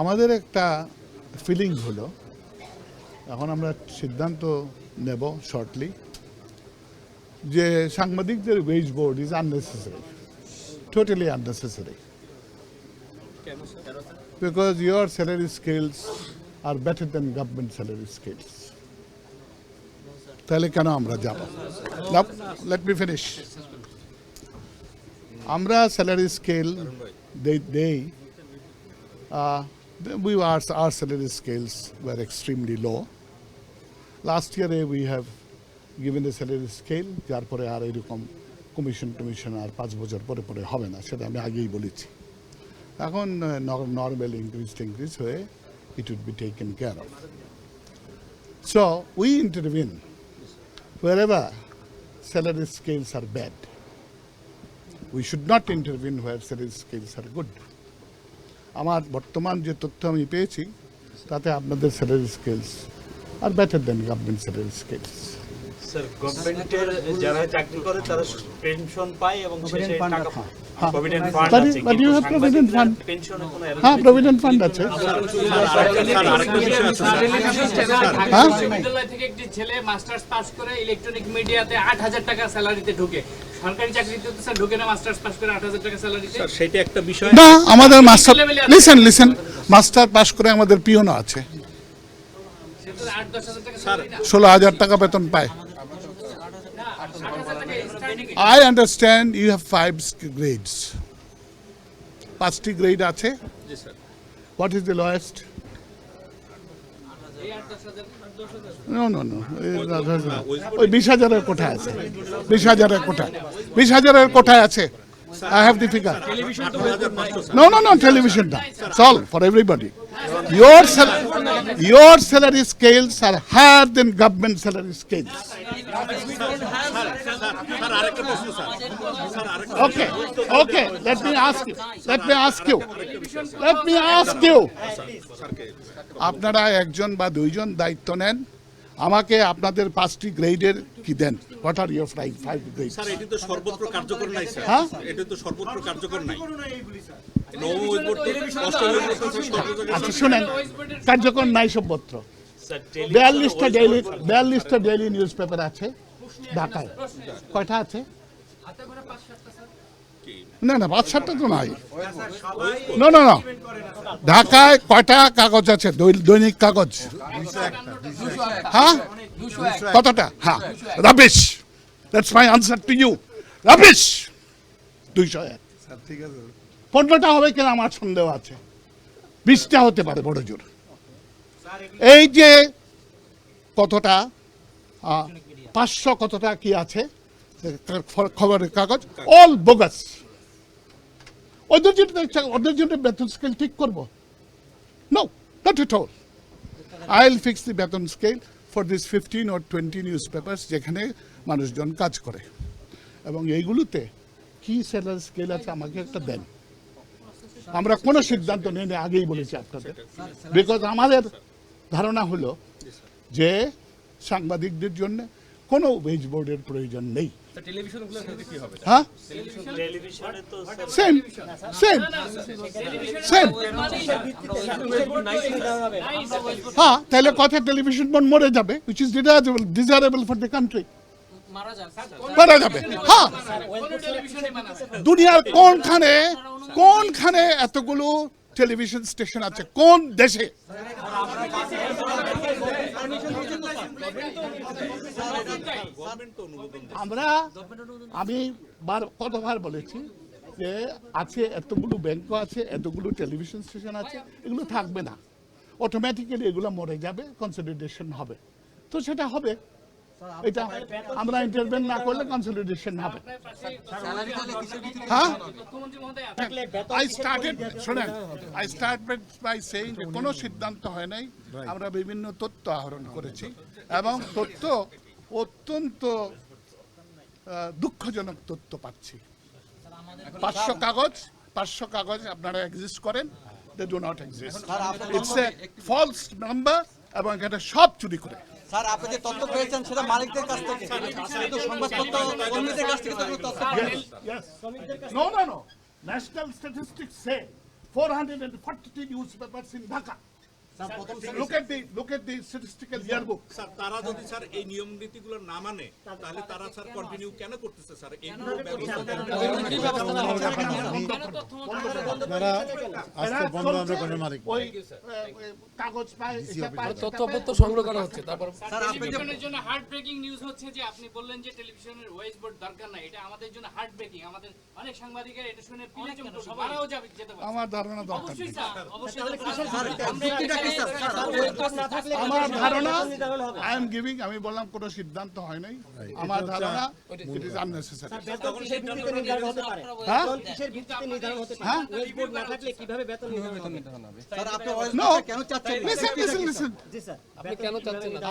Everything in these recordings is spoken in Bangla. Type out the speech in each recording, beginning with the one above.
আমাদের একটা ফিলিং হলো, এখন আমরা সিদ্ধান্ত নেব শর্টলি যে সাংবাদিকদের wage board is unnecessary totally unnecessary because your salary scales are better than government salary scales তাহলে কেন আমরা যাব? লেট মি ফিনিশ আমরা স্যালারি স্কেল দেই we our, our salary scales were extremely low. Last year eh, we have given a salary scale যার পরে আর এরকম কমিশন টমিশন আর পাঁচ বছর পরে পরে হবে না সেটা আমি আগেই বলেছি এখন নর্মাল ইনক্রিজ টিনক্রিজ হয়ে it would be taken care of so we intervene wherever salary scales are bad. We should not intervene where salary scales are good. আমার বর্তমান যে তথ্য আমি পেয়েছি তাতে আপনাদের salary scales are better than government salary scales sir গভর্নমেন্টের যারা চাকরি করে তারা পেনশন পায় এবং শেষে টাকা পায় প্রভিডেন্ট ফান্ড But- আছে but you have provident fund. পেনশনের কোনো হ্যাঁ প্রভিডেন্ট ফান্ড আছে হ্যাঁ থেকে একটি ছেলে মাস্টার্স পাস করে ইলেকট্রনিক মিডিয়াতে আট হাজার টাকা স্যালারিতে ঢুকে না মাস্টার্স পাস করে আট হাজার টাকা স্যালারিতে স্যার সেটা একটা বিষয়। না আমাদের master listen listen master pass করে আমাদের পিওনও আছে। ষোলো হাজার টাকা বেতন পায়। I understand you have five grades পাঁচটি গ্রেড আছে। জি হোয়াট ইজ দ্য লোয়েস্ট এই আট দশ হাজার আট দশ হাজার নো নো নো ওই বিশ হাজারের কোঠায় আছে। বিশ হাজারের কোঠায় বিশ হাজারের কোঠায় আছে। I have the figure no no no television না। সল for everybody your sal- your salary scales are higher than government salary scales okay okay let me ask you let me ask you let me ask you আপনারা একজন বা দুইজন দায়িত্ব নেন আমাকে আপনাদের পাঁচটি গ্রেডের কি দেন? What are your five five grade sir এটি তো সর্বত্র কার্যকর নাই স্যার। হ্যাঁ? এটি তো সর্বত্র কার্যকর নাই। আচ্ছা শুনেন কার্যকর নাই স্যার বিয়াল্লিশটা ডেইলি বিয়াল্লিশটা ডেইলি নিউজ পেপার আছে ঢাকায়। কয়টা আছে? না না সাতটা তো নাই। না না না। ঢাকায় কয়টা কাগজ আছে? দৈনিক কাগজ? হ্যাঁ? কতটা? হ্যাঁ। Rubbish. That's my answer to you rubbish. দুইশো এক। পনেরোটা হবে কিনা আমার সন্দেহ আছে। বিশটা হতে পারে, বড় জোর। এই যে কতটা পাঁচশো কতটা কি আছে? খবরের কাগজ অল বোগাস ওদের জন্য ওদের জন্য বেতন স্কেল ঠিক করব? No not at all I will fix the বেতন scale for this fifteen or twenty news পেপার্স যেখানে মানুষজন কাজ করে। এবং এইগুলোতে কি স্যালারি স্কেল আছে আমাকে একটা দেন। আমরা কোনো সিদ্ধান্ত নিই, আগেই বলেছি আপনাদের। বিকজ আমাদের ধারণা হলো যে সাংবাদিকদের জন্য কোনো ওয়েজ বোর্ডের প্রয়োজন নেই। হ্যাঁ? টেলিভিশনে তো স্যার সেম সেম সেম হ্যাঁ তাহলে কথা টেলিভিশন বন মরে যাবে which is desirable desirable for the country মারা যাবে। হ্যাঁ। কোনো টেলিভিশনে মানা স্যার দুনিয়ার কোনখানে কোনখানে এতগুলো টেলিভিশন স্টেশন আছে? কোন দেশে? আমরা, আমি বার কতবার বলেছি যে আছে এতগুলো ব্যাংক আছে, এতগুলো টেলিভিশন স্টেশন আছে, এগুলো থাকবে না। অটোমেটিক্যালি এগুলো মরে যাবে কনসলিডেশন হবে। তো সেটা হবে। এটা আমরা ইন্টারভেন না করলে কনসলিডেশন হবে। হ্যাঁ? মুখ্যমন্ত্রী মহোদয় আপনি শোনেন, I started by saying যে কোনো সিদ্ধান্ত হয় নাই আমরা বিভিন্ন তথ্য আহরণ করেছি এবং তথ্য অত্যন্ত দুঃখজনক তথ্য পাচ্ছি। পাঁচশো কাগজ পাঁচশো কাগজ আপনারা এক্সিস্ট করেন they do not exist it's a false number এবং এটা সব চুরি করে। স্যার আপনি যে তথ্য পেয়েছেন সেটা মালিকদের কাছ থেকে কিন্তু সংবাদপত্র কর্মীদের কাছ থেকে তথ্য. No, no, no. National statistics say 442 newspapers in Dhaka. Look at the, look at the statistical yearbook. Sir তারা যদি স্যার এই নিয়ম নীতিগুলো না মানে তাহলে তারা স্যার কন্টিনিউ কেন করতেছে স্যার? এইগুলো আজকে বন্ধ আমরা কোনো মালিক ওই, কাগজ পায়, তথ্যপত্র সংগ্রহ করা হচ্ছে তারপর টেলিভিশনের জন্য হার্ট ব্রেকিং নিউজ হচ্ছে যে আপনি বললেন যে টেলিভিশনের ওয়েস বোর্ড দরকার নাই। এটা আমাদের জন্য হার্ট ব্রেকিং আমাদের অনেক সাংবাদিকের এটা শুনে পিলে চমকে। যাবে যেতে পারে আমার ধারণা দরকার অবশ্যই স্যার অবশ্যই আমার ধারণা আই এম গিভিং আমি বললাম কোনো সিদ্ধান্ত হয় নাই। আমার ধারণা ইট ইজ আননেসেসারি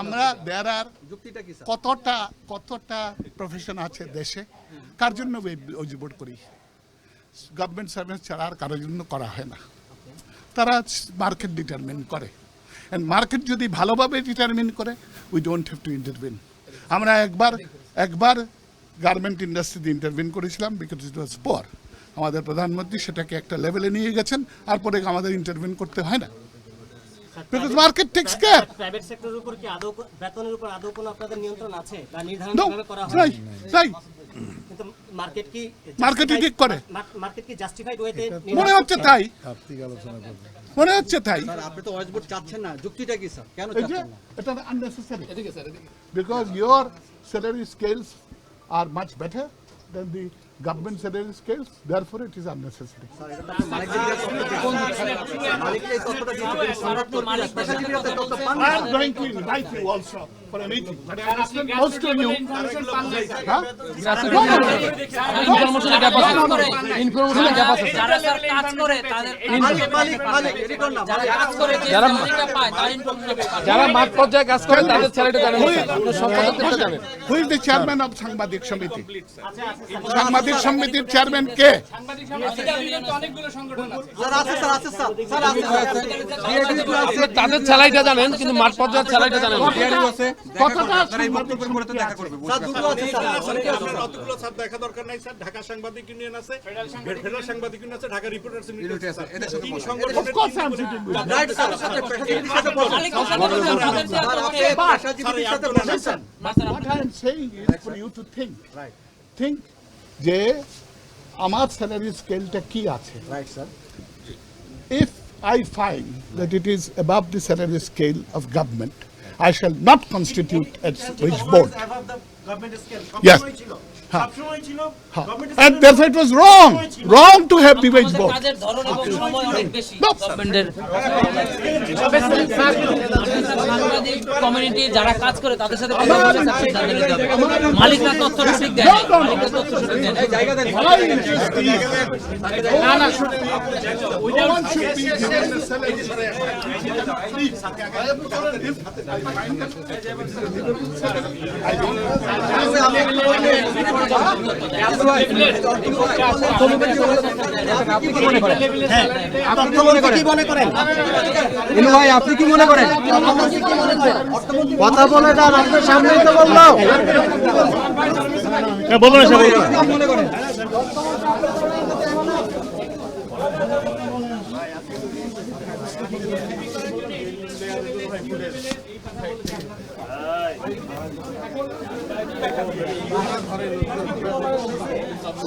আমরা দেয়ার আর যুক্তিটা কি স্যার? কতটা কতটা প্রফেশন আছে দেশে? কার জন্য বোর্ড করি? গভর্নমেন্ট সার্ভিস ছাড়া আর কারোর জন্য করা হয় না। তারা মার্কেট ডিটারমিন করে। অ্যান্ড মার্কেট যদি ভালোভাবে ডিটারমিন করে we don't have to intervene আমরা একবার একবার গার্মেন্ট ইন্ডাস্ট্রিতে ইন্টারভিন করেছিলাম বিকজ ইট ওয়াজ পোয়ার আমাদের প্রধানমন্ত্রী সেটাকে একটা লেভেলে নিয়ে গেছেন আর পরে আমাদের ইন্টারভিন করতে হয় না। Because market takes care private সেক্টরের উপর কি আদৌ বেতনের উপর আদৌ কোনো আপনাদের নিয়ন্ত্রণ আছে? বা নির্ধারণ করা হয়? কিন্তু মার্কেট কি মার্কেটই ঠিক করে। মার্কেট কি জাস্টিফাইড ওয়েতে মনে হচ্ছে তাই। আর্থিক আলোচনা করব মনে হচ্ছে তাই। স্যার আপনি তো ওয়েস্ট চাচ্ছেন না। যুক্তিটা কি স্যার? কেন চাচ্ছেন না? এটা আননেসেসারি এদিকে স্যার এদিকে। Because your salary scales R much better than the দিতে হবে সংরক্ষণ স্পেশাল টিভিতে তথ্য পান I am going to invite you also for a meeting, but I understand most of you, information পান নাই। স্যার। ইনফরমেশনের গ্যাপ আছে। ইনফরমেশনের গ্যাপ আছে যারা স্যার কাজ করে তাদের মালিক মালিক মালিক এডিটর না যারা কাজ করে যে যারা- পায় তার ইনফরমেশন পায় যারা মাঠ পর্যায়ে কাজ করে তাদের জানেন। না স্যার। আপনার জানেন Who is the chairman of সাংবাদিক সমিতি? সাংবাদিক সমিতির চেয়ারম্যান কে? সাংবাদিক সমাজের তো অনেকগুলো সংগঠন আছে স্যার আছে স্যার আছে স্যার স্যার আছে আপনি তাদের স্যালারিটা জানেন কিন্তু মাঠ পর্যায়ের স্যালারিটা জানেন না কতটা সাংবাদিক সমিতি আছে? স্যার দুটো আছে স্যার আপনার অতগুলো স্যার দেখা দরকার নাই স্যার ঢাকা সাংবাদিক ইউনিয়ন আছে ফেডারেল সাংবাদিক ইউনিয়ন আছে ঢাকা রিপোর্টার্স ইউনিয়ন আছে What saying is for you to think. Think যে আমার স্যালারি স্কেলটা কি আছে right sir if I find that it is above the salary scale of government, I shall not constitute a wage board. Yes. Huh. Huh. And therefore it was wrong, wrong to have the wage আমাদের board. কাজের ধরন এবং সময় অনেক বেশি No. সাংবাদিক কমিউনিটি যারা কাজ করে তাদের সাথে কথা বলে মালিকরা তথ্য সঠিক দেয় না। মালিকরা তথ্য সঠিক দেয় না। Please, I don't মনে ইনু ভাই আপনি কি মনে করেন কথা বলে যান আপনার সামনে তো বলল বলুন মনে করেন ধরে